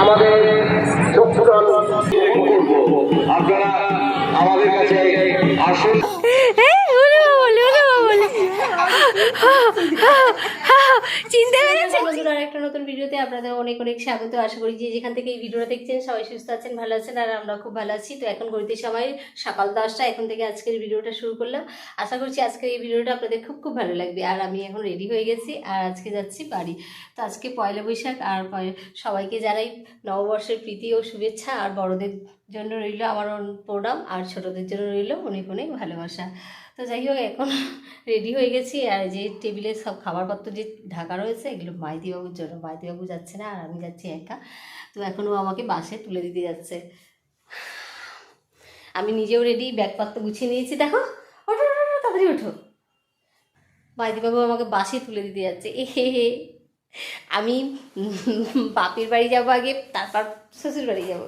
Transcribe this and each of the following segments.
আমাদের চক্ষুদান আপনারা আমাদের কাছে আসুন। চিনতে পেরেছে বন্ধুরা একটা নতুন ভিডিওতে আপনাদের অনেক অনেক স্বাগত। আশা করি যে যেখান থেকে এই ভিডিওটা দেখছেন সবাই সুস্থ আছেন ভালো আছেন আর আমরা খুব ভালো আছি। তো এখন গড়িতে সময় সকাল দশটা এখন থেকে আজকের ভিডিওটা শুরু করলাম। আশা করছি আজকের এই ভিডিওটা আপনাদের খুব খুব ভালো লাগবে। আর আমি এখন রেডি হয়ে গেছি আর আজকে যাচ্ছি বাড়ি। তো আজকে পয়লা বৈশাখ আর সবাইকে জানাই নববর্ষের প্রীতি ও শুভেচ্ছা। আর বড়দের জন্য রইল আমার প্রণাম আর ছোটদের জন্য রইল অনেক অনেক ভালোবাসা। তো যাই হোক এখন রেডি হয়ে গেছি। আর যে টেবিলে সব খাবারপত্র যে ঢাকা রয়েছে এগুলো মাইতিবাবুর জন্য। মাইতিবাবু যাচ্ছে না আর আমি যাচ্ছি একা। তো এখন ও আমাকে বাসে তুলে দিতে যাচ্ছে। আমি নিজেও রেডি ব্যাগপত্র গুছিয়ে নিয়েছি। দেখো ওঠো, তাড়াতাড়ি ওঠো। মাইতিবাবু আমাকে বাসে তুলে দিতে যাচ্ছে। এ হে হে। আমি বাপের বাড়ি যাব আগে তারপর শ্বশুর বাড়ি যাব।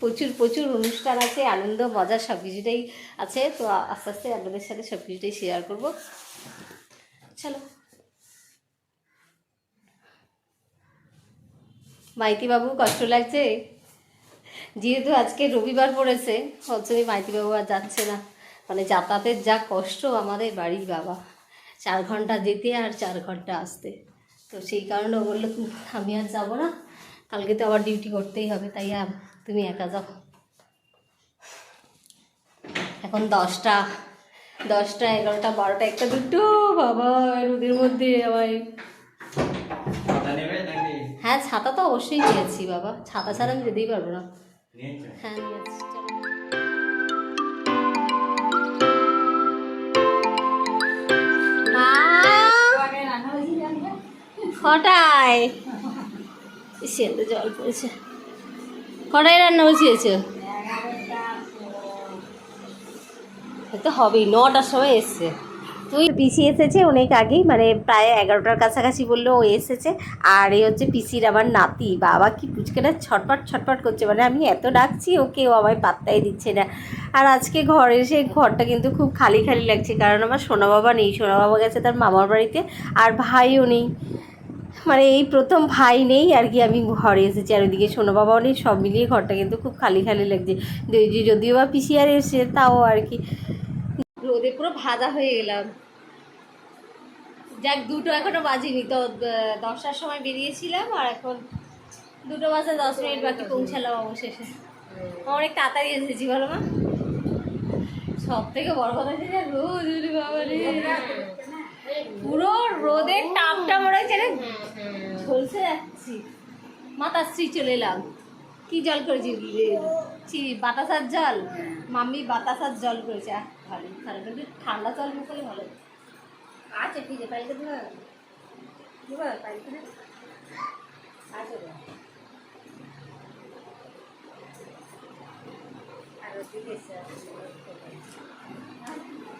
প্রচুর প্রচুর অনুষ্ঠান আছে আনন্দ মজা সব কিছুটাই আছে। তো আস্তে আস্তে আপনাদের সাথে সব কিছুটাই শেয়ার করব। চলো। মাইতি বাবু কষ্ট লাগছে? যেহেতু আজকে রবিবার পড়েছে হচ্ছে মাইতিবাবু আর যাচ্ছে না। মানে যাতায়াতের যা কষ্ট আমাদের বাড়ির বাবা। চার ঘণ্টা যেতে আর চার ঘণ্টা আসতে। তো সেই কারণে বলল আমি আর যাব না। কালকে তো আবার ডিউটি করতেই হবে, তাই আর তুমি একা যাও। এখন দশটা দশটা, এগারোটা, বারোটা, একটা দুটো বাবা রোদের মধ্যে আমার ছাতা তো অবশ্যই নিয়েছি বাবা। ছাতা ছাড়া আমি যেতেই পারব না। হ্যাঁ নিয়েছি চলো। কটায়? জল পড়েছে। কটায় রান্না বসিয়েছো? এ তো হবেই নটার সময় এসছে। তুই পিসি এসেছে, অনেক আগেই মানে প্রায় এগারোটার কাছাকাছি বলল ও এসেছে। আর এই হচ্ছে পিসির আমার নাতি, বাবা কি পুচকেটা ছটপট ছটপট করছে মানে আমি এত ডাকছি ওকে ও আমায় পাত্তাই দিচ্ছে না। আর আজকে ঘরে এসে ঘরটা কিন্তু খুব খালি খালি লাগছে, কারণ আমার সোনা বাবা নেই, সোনা বাবা গেছে তার মামার বাড়িতে, আর ভাইও নেই। মানে এই প্রথম ভাই নেই আর কি, আমি ঘরে এসেছি, আর ওইদিকে সোনা বাবাও নেই, সব মিলিয়ে ঘরটা কিন্তু খুব খালি খালি লাগছে। যদি- যদিও বা পিসি আর এসে তাও আর কি। রোদে পুরো ভাজা হয়ে গেলাম। যাক, দুটো এখনও বাজিনি। তো দশটার সময় বেরিয়েছিলাম আর এখন দুটো বাজে দশ মিনিট বাকি পৌঁছালাম অবশেষে। অনেক তাড়াতাড়ি এসেছি, বলো মা। সব থেকে বড় কথা হচ্ছে রোদ বাবা রে। পুরো রোদের টাপটা মনে হচ্ছে না ঝলসে যাচ্ছি। মাতাশ্রী চলে এলাম। কি জল করেছি বাতাসার জল। মাম্মি বাতাসার জল করেছে ভালো ভালো কিন্তু ঠান্ডা জল মুখলে ভালো। আচ্ছা ঠিক আছে দেবো দেবো আচ্ছা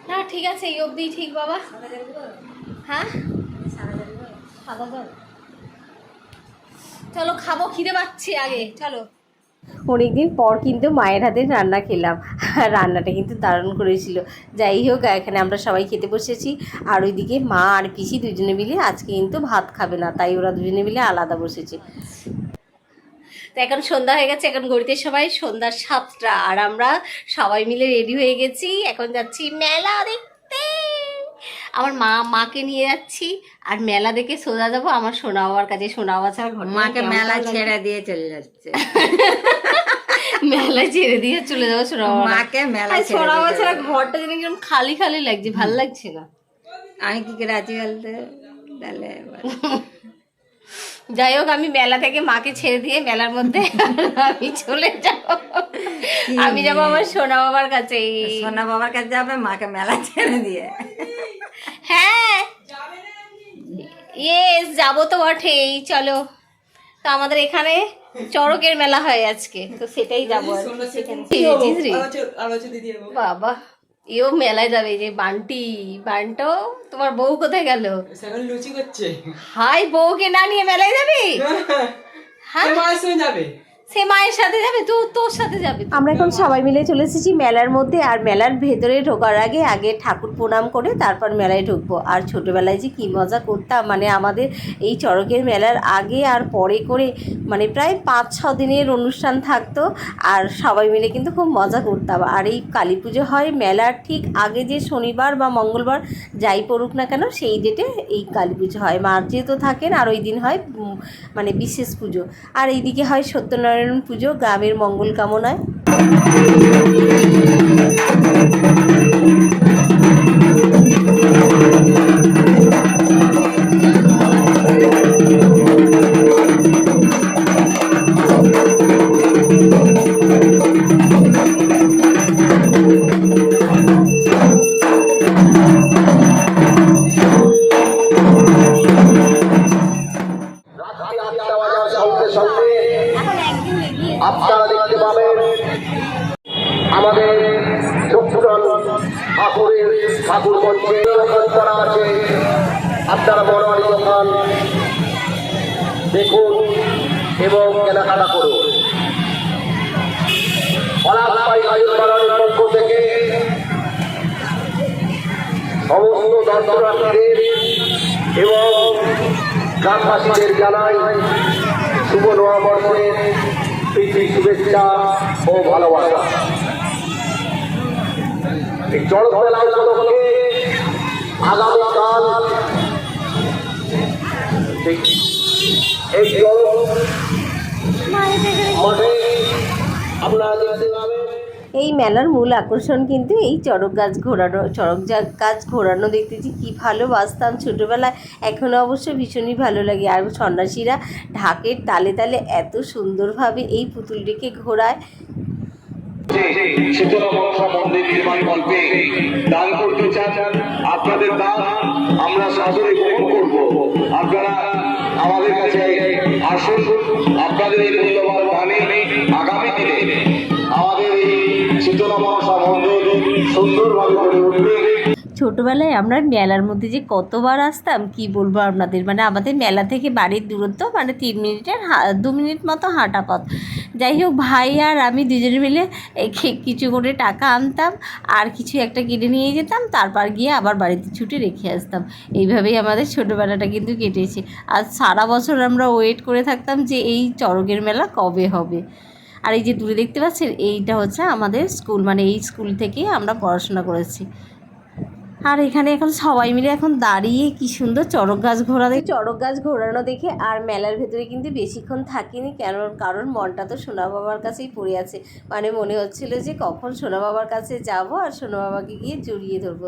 না ঠিক আছে, এই অবধি ঠিক বাবা। হ্যাঁ? সাদা চলো, খাব, খিদে পাচ্ছি আগে, চলো। অনেকদিন পর কিন্তু মায়ের হাতে রান্না খেলাম। রান্নাটা কিন্তু দারুণ করেছিল। যাই হোক, এখানে আমরা সবাই খেতে বসেছি। আর ওইদিকে মা আর পিসি দুজনে মিলে আজকে কিন্তু ভাত খাবে না, তাই ওরা দুজনে মিলে আলাদা বসেছে। তো এখন সন্ধ্যা হয়ে গেছে, এখন গড়িতে সবাই সন্ধ্যার সাতটা। আর আমরা সবাই মিলে রেডি হয়ে গেছি। এখন যাচ্ছি মেলা দেখতে আমার মা মাকে নিয়ে যাচ্ছি আর মেলা দেখে সোজা যাব আমার সোনা বাবার কাছে। সোনা বাবা ছাড়া ঘর মাকে মেলা ছেড়ে দিয়ে চলে যাচ্ছে। মেলা ছেড়ে দিয়ে চলে যাব সোনা বাবা মাকে মেলা সোনা বাবা ছাড়া ঘরটা যেন কীরকম খালি খালি লাগছে ভালো লাগছে না। আমি কি করে আছি বলতে? তাহলে যাই হোক আমি মেলা থেকে মাকে ছেড়ে দিয়ে মেলার মধ্যে আমি চলে যাব। আমি যাব আমার সোনা বাবার কাছে সোনা বাবার কাছে যাবে মাকে মেলা ছেড়ে দিয়ে। হ্যাঁ। ইয়েস যাব তো বটেই চলো। তো আমাদের এখানে চড়কের মেলা হয় আজকে তো সেটাই যাব? বাবা এও মেলায় যাবে যে বান্টি। বান্টো তোমার বউ কোথায় গেল? লুচি করছে। হাই বউকে না নিয়ে মেলায় যাবি? হ্যাঁ। যাবে? সে মায়ের সাথে যাবে, তো তোর সাথে যাবে আমরা এখন সবাই মিলে চলে এসেছি মেলার মধ্যে, আর মেলার ভেতরে ঢোকার আগে আগে ঠাকুর প্রণাম করে তারপর মেলায় ঢুকবো। আর ছোটোবেলায় যে কী মজা করতাম মানে আমাদের এই চড়কের মেলার আগে আর পরে করে মানে প্রায় পাঁচ, ছ দিনের অনুষ্ঠান থাকতো, আর সবাই মিলে কিন্তু খুব মজা করতাম। আর এই কালী পুজো হয় মেলার ঠিক আগে যে শনিবার বা মঙ্গলবার, যাই পড়ুক না কেন, সেই ডেটে এই কালী পুজো হয়। মার তো থাকেন, আর ওই দিন হয় মানে বিশেষ পুজো। আর এইদিকে হয় সত্যনারায়ণ পুজো গ্রামের মঙ্গল কামনায়। আপনারা দেখতে পাবেন আমাদের চক্ষুরন ঠাকুরের ঠাকুর দোকান করা আছে। আপনারা বড় দোকান দেখুন এবং কেনাকাটা করুন। পলাশবাই আয়ুর্বাণের পক্ষ থেকে সমস্ত দর্শনার্থীদের এবং গ্রামবাসীদের প্রীতি শুভেচ্ছা ও ভালোবাসা। এই চড়ক মেলা উপলক্ষে আগামীকাল এই- চড়ক মাঠে আপনারা দেখতে এই মেলার মূল আকর্ষণ কিন্তু এই চড়ক গাছ ঘোরানো, চড়ক গাছ ঘোরানো দেখতেছি, কি ভালোবাসতাম ছোটোবেলায় এখনও অবশ্য ভীষণই ভালো লাগে। আর সন্ন্যাসীরা ঢাকের তালে তালে এত সুন্দরভাবে এই পুতুলটিকে ঘোরায়। আপনাদের আমাদের কাছে আসুন। আপনাদের এই মূল্যবান ছোটোবেলায় আমরা মেলার মধ্যে যে কতবার আসতাম, কি বলব আপনাদের? মানে আমাদের মেলা থেকে বাড়ির দূরত্ব মানে তিন মিনিটের দু মিনিট মতো হাঁটা পথ। যাই হোক, ভাই আর আমি দুজনে মিলে কিছু করে টাকা আনতাম, আর কিছু একটা কিনে নিয়ে যেতাম, তারপর গিয়ে আবার বাড়িতে ছুটে রেখে আসতাম। এইভাবেই আমাদের ছোটোবেলাটা কিন্তু কেটেছে। আর সারা বছর আমরা ওয়েট করে থাকতাম যে এই চড়কের মেলা কবে হবে। আর এই যে দূরে দেখতে পাচ্ছেন, এইটা হচ্ছে আমাদের স্কুল মানে এই স্কুল থেকে আমরা পড়াশোনা করেছি। আর এখানে এখন সবাই মিলে এখন দাঁড়িয়ে কি সুন্দর চড়ক গাছ ঘোরা দেখে চড়ক গাছ ঘোরানো দেখে আর মেলার ভেতরে কিন্তু বেশিক্ষণ থাকিনি কেন কারণ মনটা তো সোনা বাবার কাছেই পড়ে আছে। মানে মনে হচ্ছিল যে কখন সোনা বাবার কাছে যাব আর সোনা বাবাকে গিয়ে জড়িয়ে ধরবো।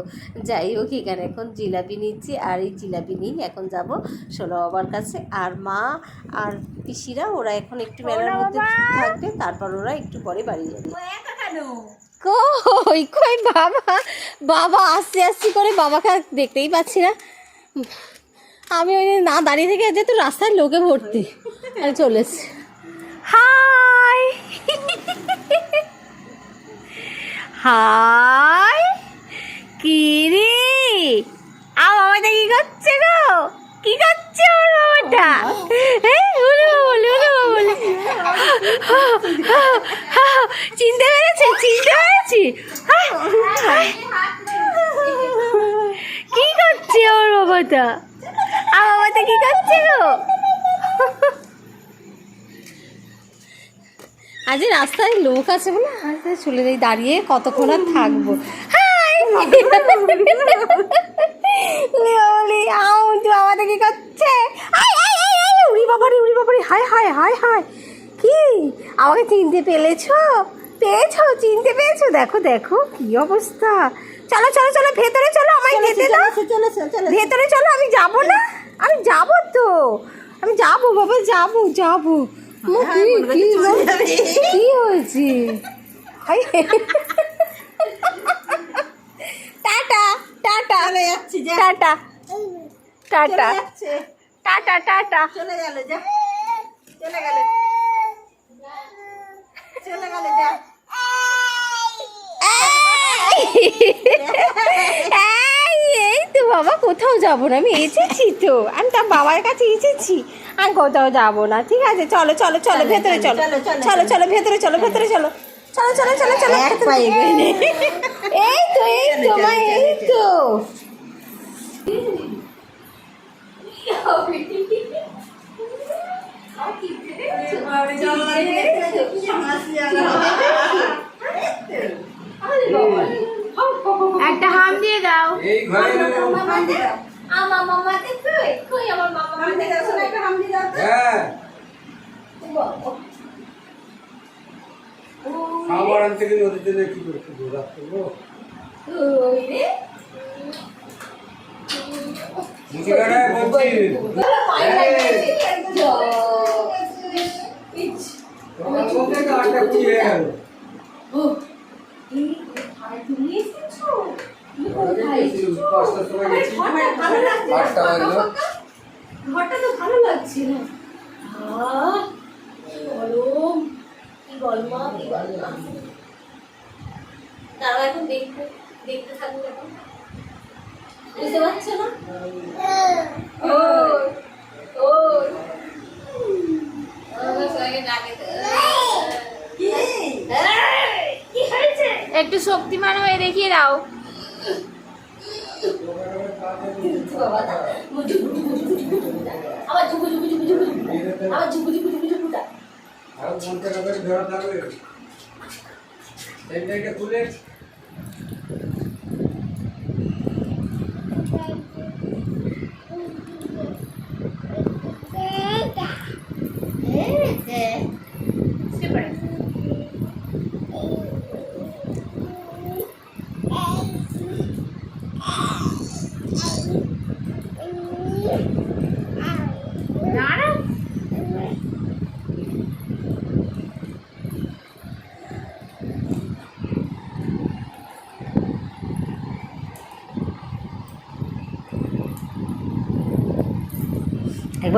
যাই হোক এখানে এখন জিলাপি নিচ্ছি আর এই জিলাপি নিয়েই এখন যাব সোনা বাবার কাছে। আর মা আর পিসিরা ওরা এখন একটু মেলার মধ্যে থাকবে তারপর ওরা একটু পরে বাড়ি যাবে। কই কই বাবা? বাবা আসতে আসছি করে বাবাকে আর দেখতেই পাচ্ছি না। আমি ওই না দাঁড়িয়ে থেকে যেহেতু রাস্তায় লোকে ভর্তি আমি চলে হাই! হাই! কি রে আ বাবাটা কি করছে গো? কি করছে ওর বাবাটা? চিনতে পেরেছে? চিনতে পেরেছি? কি করছে ওর বাবাটা? আর বাবাটা কি করছে গো? আজ রাস্তায় লোক আছে বলে আজ চলে যাই, দাঁড়িয়ে কতক্ষণ আর থাকব? হাই! লেওলি আউ তুই বাবাটা কি করছে? উড়ি বাবারি উড়ি বাবারি হাই হাই হাই হাই কি? আমাকে চিনতে পেরেছ পেয়েছ? চিনতে পেয়েছ? দেখো দেখো কি অবস্থা। চলো চলো চলো ভেতরে চলো আমায় যেতে দাও। ভেতরে চলো আমি যাব না। আমি যাব তো। আমি যাব বাবা যাব যাব। কি হয়েছে হাই টাটা টাটা চলে যাচ্ছি টাটা। টাটা। Tata tata. চলে গেল যা। চলে গেল। চলে গেল যা। এই, তো বাবা কোথাও যাব না আমি এসেছি তো। আমি তার বাবার কাছে এসেছি। আমি কোথাও যাব না ঠিক আছে? চলো চলো চলো ভেতরে চলো চলো। চলো ভেতরে চলো ভেতরে চলো। চলো চলো চলো চলো। এই তো এই তো মা এই তো একটা হাম দিয়ে দাও। এই ঘরে আমার মামাতে কই কই আমার মামা হ্যাঁ খাবার আনতে গেলে ওদের জন্য কি করে কি করে রাখব ওই রে মুখে গাড়ায় বলছি তোমার মধ্যে তো আটটা কুড়ি হয়ে গেল পাঁচটার সময় গেছি আটটা বাজলো ঘরটা তো ভালো লাগছে না। আহ, কি গরমা এখন দেখতে দেখতে থাকুন এখন। বুঝতে পারছ না? ও ও। একটু শক্তিমান হয়ে দেখিয়ে দাও। আবার ঝুকু ঝুকু ঝুকু ঝুকু। আবার ঝুকু ঝুকু ঝুকু দা। আর টাকা করে ধরা থাকবে। এইটাকে খুলে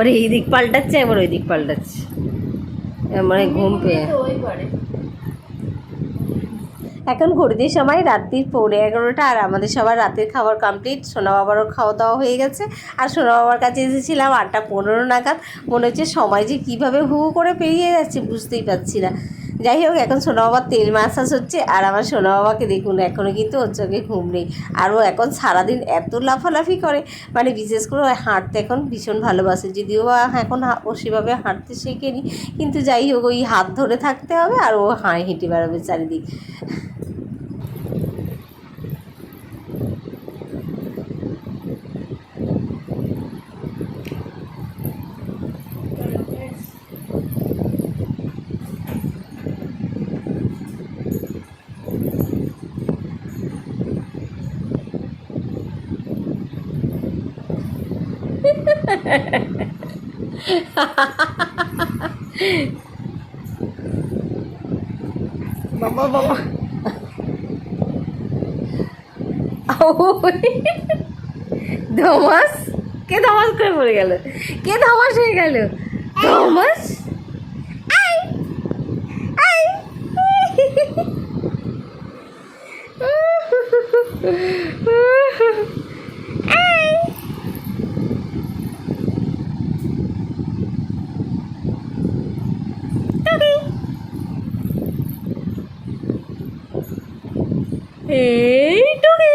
একবার এই দিক পাল্টাচ্ছে একবার ওই দিক পাল্টাচ্ছে। মানে ঘুম পেয়ে। এখন ঘড়ির সময় রাত্রির পৌনে এগারোটা, আর আমাদের সবার রাতের খাবার কমপ্লিট সোনা বাবারও খাওয়া দাওয়া হয়ে গেছে। আর সোনা বাবার কাছে এসেছিলাম আটটা পনেরো নাগাদ। মনে হচ্ছে সময় যে কীভাবে হু করে পেরিয়ে যাচ্ছে বুঝতেই পারছি না। যাই হোক, এখন সোনা বাবার তেল মাসাজ হচ্ছে আর আমার সোনা বাবাকে দেখুন এখনও কিন্তু ওর চোখে ঘুম নেই। আর ও এখন সারাদিন এত লাফালাফি করে মানে বিশেষ করে হাঁটতে এখন ভীষণ ভালোবাসে। যদিও বা এখন ও সেভাবে হাঁটতে শেখেনি, কিন্তু যাই হোক, ওই হাত ধরে থাকতে হবে আর ও হাঁ হেঁটে বেড়াবে চারিদিক। বাবা বাবা ধমাস? কে ধমাস করে পড়ে গেল? কে ধমাস হয়ে গেল? ধমাস আই, আই। আই। টুকি। এই টুকি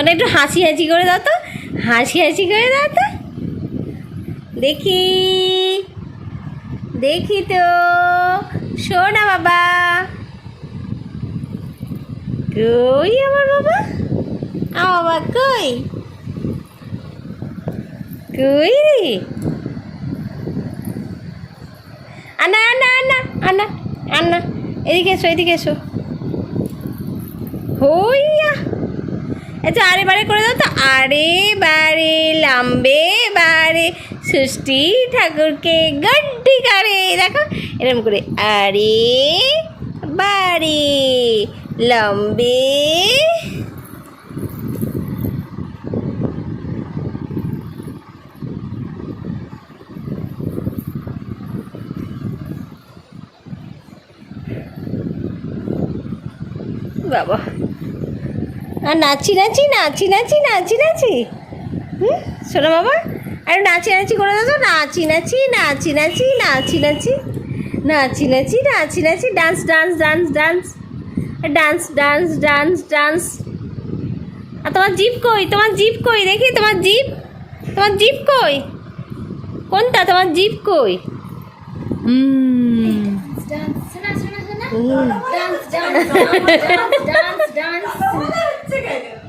তোরা একটু হাসি হাসি করে দাও তো। হাসি হাসি করে দাও তো। দেখি। দেখি তো। শোনা বাবা। কই আমার বাবা? আমার বাবা কই? কই রে? আনা আনা আনা আনা আনা এদিকে এসো এদিকে এসো। হইয়া। আচ্ছা আরে বারে করে দাও তো। আরে বারে, লাম্বে বারে সৃষ্টি ঠাকুরকে গড্ডি কারে দেখো এরকম করে। আরে বারে, লম্বে বাবা। আর নাচি নাচি নাচি নাচি নাচি নাচি হুম শোনো বাবা আর নাচি নাচি করে দাও তো নাচি নাচি নাচি নাচি নাচি নাচি নাচি নাচি নাচি নাচি dance dance dance dance dance dance dance dance আর তোমার জিপ কই তোমার জিপ কই দেখি তোমার জিপ তোমার জিপ কই কোনটা তোমার জিপ কই হুম ডান্স শোনা শোনা শোনা dance dance dance dance dance Yeah.